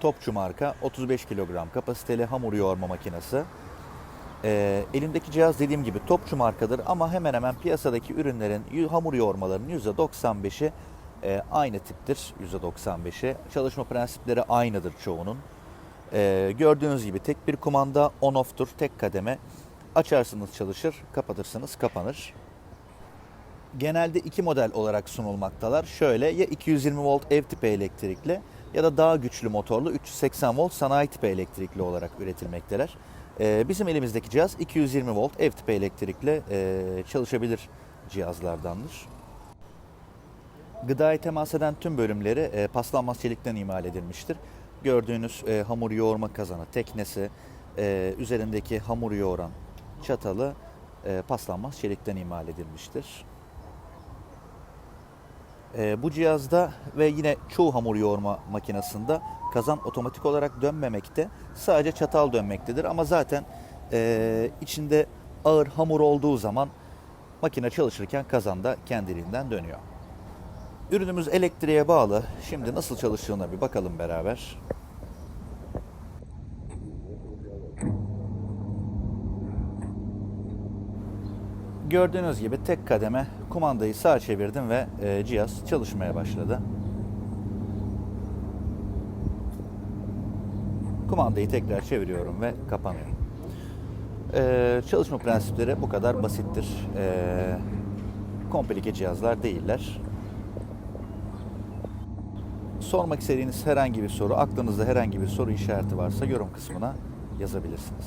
Topçu marka 35 kilogram kapasiteli hamur yoğurma makinesi. Ee, elimdeki cihaz dediğim gibi Topçu markadır ama hemen hemen piyasadaki ürünlerin hamur yoğurmalarının %95'i e, aynı tiptir. %95'i. Çalışma prensipleri aynıdır çoğunun. Ee, gördüğünüz gibi tek bir kumanda on off'tur, tek kademe. Açarsınız çalışır, kapatırsınız kapanır. Genelde iki model olarak sunulmaktalar. Şöyle ya 220 volt ev tipi elektrikli ya da daha güçlü motorlu 380 volt sanayi tipi elektrikli olarak üretilmekteler. Ee, bizim elimizdeki cihaz 220 volt ev tipi elektrikli e, çalışabilir cihazlardandır. Gıdaya temas eden tüm bölümleri e, paslanmaz çelikten imal edilmiştir. Gördüğünüz e, hamur yoğurma kazanı, teknesi, üzerindeki hamur yoğuran çatalı paslanmaz çelikten imal edilmiştir. E, bu cihazda ve yine çoğu hamur yoğurma makinesinde kazan otomatik olarak dönmemekte. Sadece çatal dönmektedir ama zaten e, içinde ağır hamur olduğu zaman makine çalışırken kazan da kendiliğinden dönüyor. Ürünümüz elektriğe bağlı. Şimdi nasıl çalıştığına bir bakalım beraber. Gördüğünüz gibi tek kademe kumandayı sağa çevirdim ve e, cihaz çalışmaya başladı. Kumandayı tekrar çeviriyorum ve kapanıyor. E, çalışma prensipleri bu kadar basittir. E, komplike cihazlar değiller. Sormak istediğiniz herhangi bir soru, aklınızda herhangi bir soru işareti varsa yorum kısmına yazabilirsiniz.